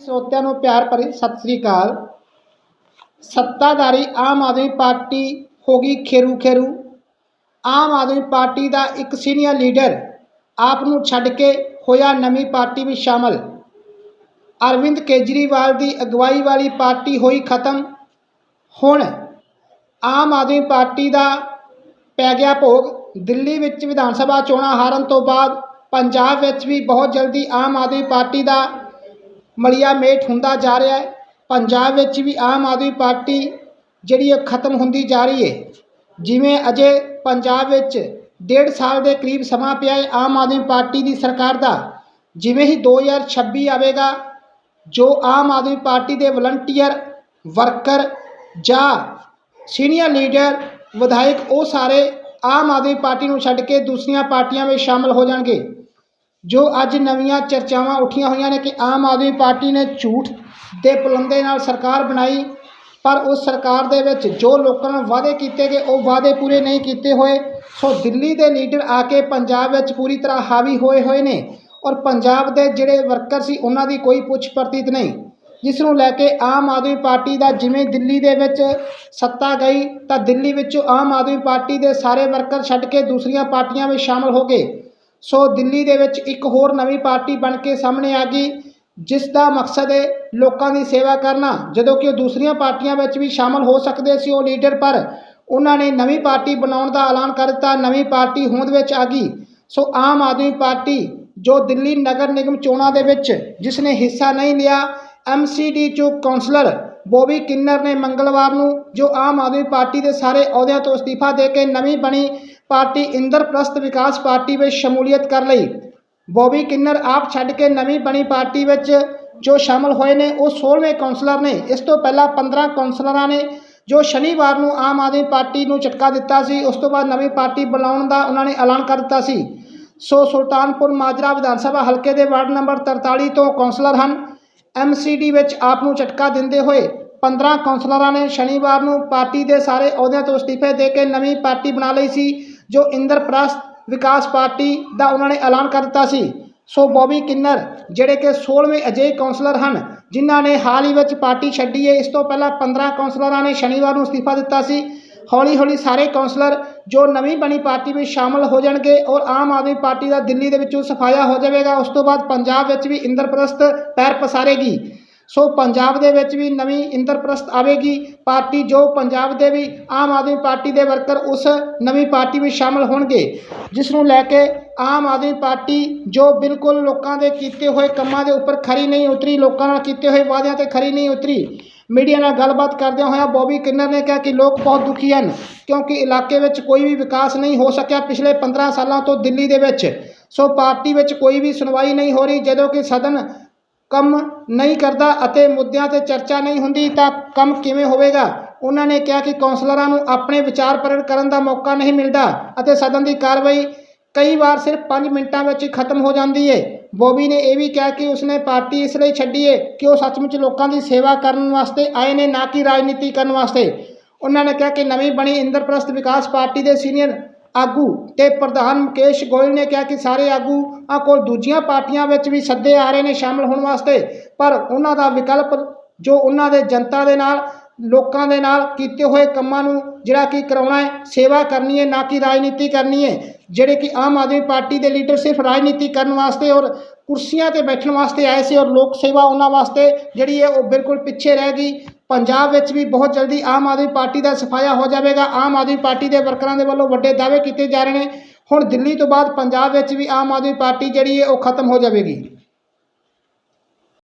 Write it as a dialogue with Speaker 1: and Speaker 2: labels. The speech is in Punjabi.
Speaker 1: ਸਰੋਤਿਆਂ ਨੂੰ ਪਿਆਰ ਭਰੀ, ਸਤਿ ਸ੍ਰੀ ਅਕਾਲ। ਸੱਤਾਧਾਰੀ ਆਮ ਆਦਮੀ ਪਾਰਟੀ ਹੋ ਗਈ ਖੇਰੂ ਖੇਰੂ। ਆਮ ਆਦਮੀ ਪਾਰਟੀ ਦਾ ਇੱਕ ਸੀਨੀਅਰ ਲੀਡਰ ਆਪ ਨੂੰ ਛੱਡ ਕੇ ਹੋਇਆ ਨਵੀਂ ਪਾਰਟੀ ਵਿੱਚ ਸ਼ਾਮਲ। ਅਰਵਿੰਦ ਕੇਜਰੀਵਾਲ ਦੀ ਅਗਵਾਈ ਵਾਲੀ ਪਾਰਟੀ ਹੋਈ ਖਤਮ। ਹੁਣ ਆਮ ਆਦਮੀ ਪਾਰਟੀ ਦਾ ਪੈ ਗਿਆ ਭੋਗ। ਦਿੱਲੀ ਵਿੱਚ ਵਿਧਾਨ ਸਭਾ ਚੋਣਾਂ ਹਾਰਨ ਤੋਂ ਬਾਅਦ ਪੰਜਾਬ ਵਿੱਚ ਵੀ ਬਹੁਤ ਜਲਦੀ ਆਮ ਆਦਮੀ ਪਾਰਟੀ ਦਾ ਮਲੀਆ ਮੇਟ ਹੁੰਦਾ ਜਾ ਰਿਹਾ ਹੈ। ਪੰਜਾਬ ਵਿੱਚ ਵੀ ਆਮ ਆਦਮੀ ਪਾਰਟੀ ਜਿਹੜੀ ਹੈ, ਖਤਮ ਹੁੰਦੀ ਜਾ ਰਹੀ ਹੈ। ਜਿਵੇਂ ਅਜੇ ਪੰਜਾਬ ਵਿੱਚ ਡੇਢ ਸਾਲ ਦੇ ਕਰੀਬ ਸਮਾਂ ਪਿਆ ਹੈ ਆਮ ਆਦਮੀ ਪਾਰਟੀ ਦੀ ਸਰਕਾਰ ਦਾ। ਜਿਵੇਂ ਹੀ 2026 ਆਵੇਗਾ, ਜੋ ਆਮ ਆਦਮੀ ਪਾਰਟੀ ਦੇ ਵਲੰਟੀਅਰ, ਵਰਕਰ ਜਾਂ ਸੀਨੀਅਰ ਲੀਡਰ, ਵਿਧਾਇਕ ਉਹ ਸਾਰੇ ਆਮ ਆਦਮੀ ਪਾਰਟੀ ਨੂੰ ਛੱਡ ਕੇ ਦੂਸਰੀਆਂ ਪਾਰਟੀਆਂ ਵਿੱਚ ਸ਼ਾਮਲ ਹੋ ਜਾਣਗੇ। ਜੋ ਅੱਜ ਨਵੀਆਂ ਚਰਚਾਵਾਂ ਉੱਠੀਆਂ ਹੋਈਆਂ ਨੇ ਕਿ ਆਮ ਆਦਮੀ ਪਾਰਟੀ ਨੇ ਝੂਠ ਦੇ ਪੁਲੰਦੇ ਨਾਲ ਸਰਕਾਰ ਬਣਾਈ, ਪਰ ਉਸ ਸਰਕਾਰ ਦੇ ਵਿੱਚ ਜੋ ਲੋਕਾਂ ਨਾਲ ਵਾਅਦੇ ਕੀਤੇ ਗਏ ਉਹ ਵਾਅਦੇ ਪੂਰੇ ਨਹੀਂ ਕੀਤੇ ਹੋਏ, ਸੋ ਦਿੱਲੀ ਦੇ ਲੀਡਰ ਆ ਕੇ ਪੰਜਾਬ ਵਿੱਚ ਪੂਰੀ ਤਰ੍ਹਾਂ ਹਾਵੀ ਹੋਏ ਹੋਏ ਨੇ ਔਰ ਪੰਜਾਬ ਦੇ ਜਿਹੜੇ ਵਰਕਰ ਸੀ ਉਹਨਾਂ ਦੀ ਕੋਈ ਪੁੱਛ ਪ੍ਰਤੀਤ ਨਹੀਂ। ਜਿਸ ਨੂੰ ਲੈ ਕੇ ਆਮ ਆਦਮੀ ਪਾਰਟੀ ਦਾ ਜਿਵੇਂ ਦਿੱਲੀ ਦੇ ਵਿੱਚ ਸੱਤਾ ਗਈ, ਤਾਂ ਦਿੱਲੀ ਵਿੱਚੋਂ ਆਮ ਆਦਮੀ ਪਾਰਟੀ ਦੇ ਸਾਰੇ ਵਰਕਰ ਛੱਡ ਕੇ ਦੂਸਰੀਆਂ ਪਾਰਟੀਆਂ ਵਿੱਚ ਸ਼ਾਮਲ ਹੋ ਗਏ। ਸੋ ਦਿੱਲੀ ਦੇ ਵਿੱਚ ਇੱਕ ਹੋਰ ਨਵੀਂ ਪਾਰਟੀ ਬਣ ਕੇ ਸਾਹਮਣੇ ਆ ਗਈ, ਜਿਸ ਦਾ ਮਕਸਦ ਹੈ ਲੋਕਾਂ ਦੀ ਸੇਵਾ ਕਰਨਾ। ਜਦੋਂ ਕਿ ਉਹ ਦੂਸਰੀਆਂ ਪਾਰਟੀਆਂ ਵਿੱਚ ਵੀ ਸ਼ਾਮਲ ਹੋ ਸਕਦੇ ਸੀ ਉਹ ਲੀਡਰ, ਪਰ ਉਹਨਾਂ ਨੇ ਨਵੀਂ ਪਾਰਟੀ ਬਣਾਉਣ ਦਾ ਐਲਾਨ ਕਰ ਦਿੱਤਾ, ਨਵੀਂ ਪਾਰਟੀ ਹੋਂਦ ਵਿੱਚ ਆ ਗਈ। ਸੋ ਆਮ ਆਦਮੀ ਪਾਰਟੀ ਜੋ ਦਿੱਲੀ ਨਗਰ ਨਿਗਮ ਚੋਣਾਂ ਦੇ ਵਿੱਚ ਜਿਸ ਨੇ ਹਿੱਸਾ ਨਹੀਂ ਲਿਆ ਐਮਸੀਡੀ ਚੋਂ ਕਾਉਂਸਲਰ ਬੋਬੀ ਕਿੰਨਰ ਨੇ ਮੰਗਲਵਾਰ ਨੂੰ ਜੋ ਆਮ ਆਦਮੀ ਪਾਰਟੀ ਦੇ ਸਾਰੇ ਅਹੁਦਿਆਂ ਤੋਂ ਅਸਤੀਫਾ ਦੇ ਕੇ ਨਵੀਂ ਬਣੀ ਪਾਰਟੀ ਇੰਦਰਪ੍ਰਸਤ ਵਿਕਾਸ ਪਾਰਟੀ ਵਿੱਚ ਸ਼ਮੂਲੀਅਤ ਕਰ ਲਈ। ਬੋਬੀ ਕਿੰਨਰ ਆਪ ਛੱਡ ਕੇ ਨਵੀਂ ਬਣੀ ਪਾਰਟੀ ਵਿੱਚ ਜੋ ਸ਼ਾਮਲ ਹੋਏ ਨੇ, ਉਹ 16ਵੇਂ ਕਾਉਂਸਲਰ ਨੇ। ਇਸ ਤੋਂ ਪਹਿਲਾਂ 15 ਕਾਉਂਸਲਰਾਂ ਨੇ ਜੋ ਸ਼ਨੀਵਾਰ ਨੂੰ ਆਮ ਆਦਮੀ ਪਾਰਟੀ ਨੂੰ ਝਟਕਾ ਦਿੱਤਾ ਸੀ। ਉਸ ਤੋਂ ਬਾਅਦ ਨਵੀਂ ਪਾਰਟੀ ਬਣਾਉਣ ਦਾ ਉਹਨਾਂ ਨੇ ਐਲਾਨ ਕਰ ਦਿੱਤਾ ਸੀ। ਸੋ ਸੁਲਤਾਨਪੁਰ ਮਾਜਰਾ ਵਿਧਾਨ ਸਭਾ ਹਲਕੇ ਦੇ ਵਾਰਡ ਨੰਬਰ 43 ਤੋਂ ਕਾਉਂਸਲਰ ਹਨ। ਐਮਸੀਡੀ ਵਿੱਚ ਆਪ ਨੂੰ ਝਟਕਾ ਦਿੰਦੇ ਹੋਏ 15 ਕਾਉਂਸਲਰਾਂ ਨੇ ਸ਼ਨੀਵਾਰ ਨੂੰ ਪਾਰਟੀ ਦੇ ਸਾਰੇ ਅਹੁਦਿਆਂ ਤੋਂ ਅਸਤੀਫੇ ਦੇ ਕੇ ਨਵੀਂ ਪਾਰਟੀ ਬਣਾ ਲਈ ਸੀ। ਜੋ ਇੰਦਰਪ੍ਰਸਤ ਵਿਕਾਸ ਪਾਰਟੀ ਦਾ ਉਹਨਾਂ ਨੇ ਐਲਾਨ ਕਰ ਦਿੱਤਾ ਸੀ। ਸੋ ਬੋਬੀ ਕਿੰਨਰ, ਜਿਹੜੇ ਕਿ 16ਵੇਂ ਅਜਿਹੇ ਕਾਉਂਸਲਰ ਹਨ, ਜਿਨ੍ਹਾਂ ਨੇ ਹਾਲ ਹੀ ਵਿੱਚ ਪਾਰਟੀ ਛੱਡੀ ਹੈ, ਇਸ ਤੋਂ ਪਹਿਲਾਂ 15 ਕਾਉਂਸਲਰਾਂ ਨੇ ਸ਼ਨੀਵਾਰ ਨੂੰ ਅਸਤੀਫਾ ਦਿੱਤਾ ਸੀ। ਹੌਲੀ ਹੌਲੀ ਸਾਰੇ ਕਾਉਂਸਲਰ ਜੋ ਨਵੀਂ ਬਣੀ ਪਾਰਟੀ ਵਿੱਚ ਸ਼ਾਮਲ ਹੋ ਜਾਣਗੇ ਔਰ ਆਮ ਆਦਮੀ ਪਾਰਟੀ ਦਾ ਦਿੱਲੀ ਦੇ ਵਿੱਚੋਂ ਸਫਾਇਆ ਹੋ ਜਾਵੇਗਾ। ਉਸ ਤੋਂ ਬਾਅਦ ਪੰਜਾਬ ਵਿੱਚ ਵੀ ਇੰਦਰਪ੍ਰਸਤ ਪੈਰ ਪਸਾਰੇਗੀ। ਸੋ ਪੰਜਾਬ ਦੇ ਵਿੱਚ ਵੀ ਨਵੀਂ ਇੰਦਰਪ੍ਰਸਤ ਆਵੇਗੀ ਪਾਰਟੀ, ਜੋ ਪੰਜਾਬ ਦੇ ਵੀ ਆਮ ਆਦਮੀ ਪਾਰਟੀ ਦੇ ਵਰਕਰ ਉਸ ਨਵੀਂ ਪਾਰਟੀ ਵਿੱਚ ਸ਼ਾਮਲ ਹੋਣਗੇ, ਜਿਸ ਨੂੰ ਲੈ ਕੇ ਆਮ ਆਦਮੀ ਪਾਰਟੀ ਜੋ ਬਿਲਕੁਲ ਲੋਕਾਂ ਦੇ ਕੀਤੇ ਹੋਏ ਕੰਮਾਂ ਦੇ ਉੱਪਰ ਖਰੀ ਨਹੀਂ ਉਤਰੀ, ਲੋਕਾਂ ਨਾਲ ਕੀਤੇ ਹੋਏ ਵਾਅਦਿਆਂ ਤੇ ਖਰੀ ਨਹੀਂ ਉਤਰੀ, ਮੀਡੀਆ ਨਾਲ ਗੱਲਬਾਤ ਕਰਦਿਆਂ ਹੋਇਆ ਬੋਬੀ ਕਿੰਨਰ ਨੇ ਕਿਹਾ ਕਿ ਲੋਕ ਬਹੁਤ ਦੁਖੀ ਹਨ, ਕਿਉਂਕਿ ਇਲਾਕੇ ਵਿੱਚ ਕੋਈ ਵੀ ਵਿਕਾਸ ਨਹੀਂ ਹੋ ਸਕਿਆ ਪਿਛਲੇ 15 ਸਾਲਾਂ ਤੋਂ ਦਿੱਲੀ ਦੇ ਵਿੱਚ, ਸੋ ਪਾਰਟੀ ਵਿੱਚ ਕੋਈ ਵੀ ਸੁਣਵਾਈ ਨਹੀਂ ਹੋ ਰਹੀ, ਜਦੋਂ ਕਿ ਸਦਨ ਕੰਮ ਨਹੀਂ ਕਰਦਾ ਅਤੇ ਮੁੱਦਿਆਂ ਤੇ ਚਰਚਾ ਨਹੀਂ ਹੁੰਦੀ ਤਾਂ ਕੰਮ ਕਿਵੇਂ ਹੋਵੇਗਾ? ਉਹਨਾਂ ਨੇ ਕਿਹਾ ਕਿ ਕੌਂਸਲਰਾਂ ਨੂੰ ਆਪਣੇ ਵਿਚਾਰ ਪ੍ਰਗਟ ਕਰਨ ਦਾ ਮੌਕਾ ਨਹੀਂ ਮਿਲਦਾ ਅਤੇ ਸਦਨ ਦੀ ਕਾਰਵਾਈ ਕਈ ਵਾਰ ਸਿਰਫ 5 ਮਿੰਟਾਂ ਵਿੱਚ ਹੀ ਖਤਮ ਹੋ ਜਾਂਦੀ ਹੈ ਬੋਬੀ ਨੇ ਇਹ ਵੀ ਕਿਹਾ ਕਿ ਉਸਨੇ ਪਾਰਟੀ ਇਸ ਲਈ ਛੱਡੀ ਹੈ ਕਿ ਉਹ ਸੱਚਮੁੱਚ ਲੋਕਾਂ ਦੀ ਸੇਵਾ ਕਰਨ ਵਾਸਤੇ ਆਏ ਨੇ, ਨਾ ਕਿ ਰਾਜਨੀਤੀ ਕਰਨ ਵਾਸਤੇ। ਉਹਨਾਂ ਨੇ ਕਿਹਾ ਕਿ ਨਵੀਂ ਬਣੀ ਇੰਦਰਪ੍ਰਸਤ ਵਿਕਾਸ ਪਾਰਟੀ ਦੇ ਸੀਨੀਅਰ ਆਗੂ ਤੇ ਪ੍ਰਧਾਨ ਮੁਕੇਸ਼ ਗੋਇਲ ਨੇ ਕਿਹਾ ਕਿ ਸਾਰੇ ਆਗੂ ਆ ਕੋਲ ਦੂਜੀਆਂ ਪਾਰਟੀਆਂ ਵਿੱਚ ਵੀ ਸੱਦੇ ਆ ਰਹੇ ਨੇ ਸ਼ਾਮਲ ਹੋਣ ਵਾਸਤੇ, ਪਰ ਉਹਨਾਂ ਦਾ ਵਿਕਲਪ ਜੋ ਉਹਨਾਂ ਦੇ ਜਨਤਾ ਦੇ ਨਾਲ, ਲੋਕਾਂ ਦੇ ਨਾਲ ਕੀਤੇ ਹੋਏ ਕੰਮਾਂ ਨੂੰ ਜਿਹੜਾ ਕਿ ਕਰਾਉਣਾ ਹੈ, ਸੇਵਾ ਕਰਨੀ ਹੈ, ਨਾ ਕਿ ਰਾਜਨੀਤੀ ਕਰਨੀ ਹੈ, ਜਿਹੜੇ ਕਿ ਆਮ ਆਦਮੀ ਪਾਰਟੀ ਦੇ ਲੀਡਰ ਸਿਰਫ ਰਾਜਨੀਤੀ ਕਰਨ ਵਾਸਤੇ ਔਰ ਕੁਰਸੀਆਂ ਤੇ ਬੈਠਣ ਵਾਸਤੇ ਆਏ ਸੀ ਔਰ ਲੋਕ ਸੇਵਾ ਉਹਨਾਂ ਵਾਸਤੇ ਜਿਹੜੀ ਹੈ ਉਹ ਬਿਲਕੁਲ ਪਿੱਛੇ ਰਹਿ ਗਈ। ਪੰਜਾਬ ਵਿੱਚ ਵੀ ਬਹੁਤ ਜਲਦੀ ਆਮ ਆਦਮੀ ਪਾਰਟੀ ਦਾ ਸਫਾਇਆ ਹੋ ਜਾਵੇਗਾ। ਆਮ ਆਦਮੀ ਪਾਰਟੀ ਦੇ ਵਰਕਰਾਂ ਦੇ ਵੱਲੋਂ ਵੱਡੇ ਦਾਅਵੇ ਕੀਤੇ ਜਾ ਰਹੇ ਨੇ। ਹੁਣ ਦਿੱਲੀ ਤੋਂ ਬਾਅਦ ਪੰਜਾਬ ਵਿੱਚ ਵੀ ਆਮ ਆਦਮੀ ਪਾਰਟੀ ਜਿਹੜੀ ਹੈ ਉਹ ਖਤਮ ਹੋ ਜਾਵੇਗੀ।